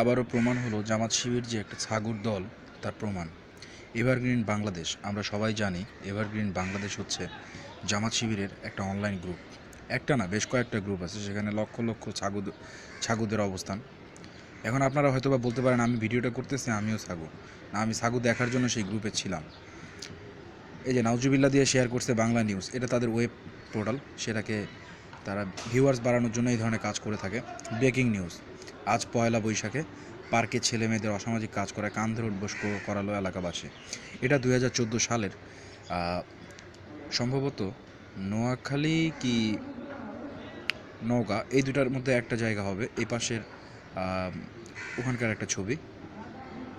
আবারও প্রমাণ হলো জামাত শিবির যে একটা ছাগুর দল, তার প্রমাণ। এভারগ্রিন বাংলাদেশ, আমরা সবাই জানি এভারগ্রিন বাংলাদেশ হচ্ছে জামাত শিবিরের একটা অনলাইন গ্রুপ একটা না, বেশ কয়েকটা গ্রুপ আছে সেখানে লক্ষ লক্ষ ছাগু ছাগুদের অবস্থান। এখন আপনারা হয়তো বা বলতে পারেন, আমি ভিডিওটা করতেছি, আমিও ছাগু না, আমি ছাগু দেখার জন্য সেই গ্রুপে ছিলাম। এই যে নাউজুবিল্লা দিয়ে শেয়ার করছে বাংলা নিউজ এটা তাদের ওয়েব পোর্টাল সেটাকে তারা ভিউয়ার্স বাড়ানোর জন্য এই ধরনের কাজ করে থাকে। ব্রেকিং নিউজ আজ পয়লা বৈশাখে পার্কে ছেলে মেয়েদের অসামাজিক কাজ করায় কান ধরে উদ্বোস করালো এলাকাবাসী। এটা দুই হাজার চোদ্দ সালের সম্ভবত নোয়াখালী কি নওগাঁ, এই দুটার মধ্যে একটা জায়গা হবে, এই পাশের ওখানকার একটা ছবি।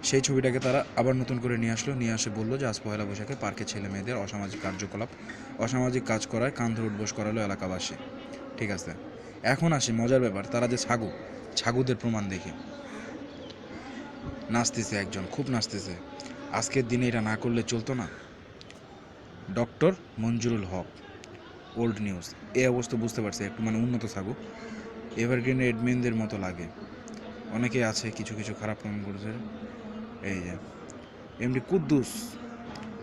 সেই ছবিটাকে তারা আবার নতুন করে নিয়ে আসলো, নিয়ে আসে বলল যে আজ পয়লা বৈশাখে পার্কে ছেলে মেয়েদের অসামাজিক কার্যকলাপ, অসামাজিক কাজ করায় কান ধরে উদ্বোস করালো এলাকাবাসী। ঠিক আছে? এখন আসি, মজার ব্যাপার, তারা যে ছাগু, ছাগুদের প্রমাণ দেখে। নাচতেছে একজন, খুব নাচতেছে। আজকের দিনে এটা না করলে চলতো না। Doctor Manjurul Haque, old news. এই অবস্থা বুঝতে পারছি, একটু মানে উন্নত ছাগু। এভারগ্রিন এডমিনদের মতো লাগে। অনেকে আছে, কিছু কিছু খারাপ কাম করেছে। এই যে এমনি কুদ্দুস,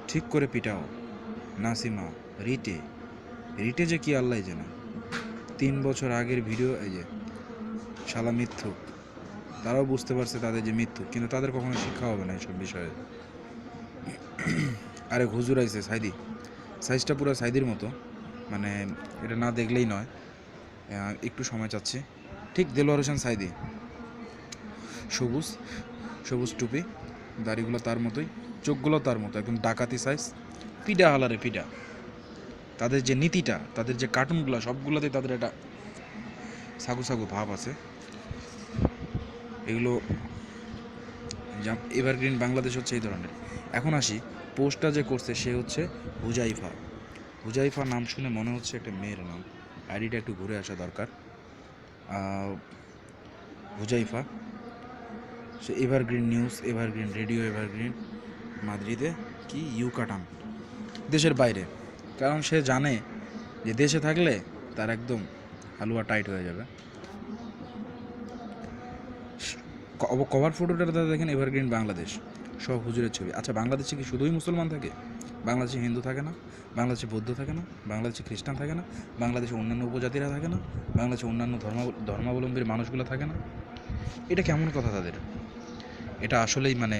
ঠিক করে পিটাও। নাসিমা, রিটে। রিটে যে কি আল্লাহ জানে। তিন বছর আগের ভিডিও, এই যে, শালা মিথ্যুক তারাও বুঝতে পারছে তাদের যে মিথ্যুক কিন্তু তাদের কখনো শিক্ষা হবে না এইসব বিষয়ে। আরে হুজুর আইছে, সাইদি। সাইজটা পুরো সাইদির মতো মানে এটা না দেখলেই নয়। একটু সময় চাচ্ছি। ঠিক দেলোয়ার হোসেন সাইদি। সবুজ সবুজ টুপি, দাড়িগুলো তার মতোই, চোখগুলো তার মতো, একদম ডাকাতি সাইজ পিডা হালারে পিডা। তাদের যে নীতিটা, তাদের যে কার্টুনগুলো সবগুলোতে তাদের একটা সাগু সাগু ভাব আছে। এগুলো এভারগ্রিন বাংলাদেশ হচ্ছে এই ধরনের। এখন আসি, পোস্টটা যে করছে সে হচ্ছে হুজাইফা। হুজাইফা নাম শুনে মনে হচ্ছে একটা মেয়ের নাম। আইডিটা একটু ঘুরে আসা দরকার। হুজাইফা। সে evergreen news evergreen radio evergreen মাদ্রিদে কি? ইউকাটান। দেশের বাইরে। কারণ সে জানে যে দেশে থাকলে তার একদম হালুয়া টাইট হয়ে যাবে। কভার ফটোটা দেখেন এভারগ্রিন বাংলাদেশ, সব হুজুরের ছবি। আচ্ছা বাংলাদেশে কি শুধুই মুসলমান থাকে? বাংলাদেশে হিন্দু থাকে না, বাংলাদেশে বৌদ্ধ থাকে না, বাংলাদেশে খ্রিস্টান থাকে না, বাংলাদেশে অন্যান্য উপজাতিরা থাকে না, বাংলাদেশে অন্যান্য ধর্ম ধর্মাবলম্বীর মানুষগুলো থাকে না? এটা কেমন কথা তাদের? এটা আসলেই মানে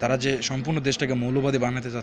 তারা যে সম্পূর্ণ দেশটাকে মৌলবাদী বানাতে চাচ্ছে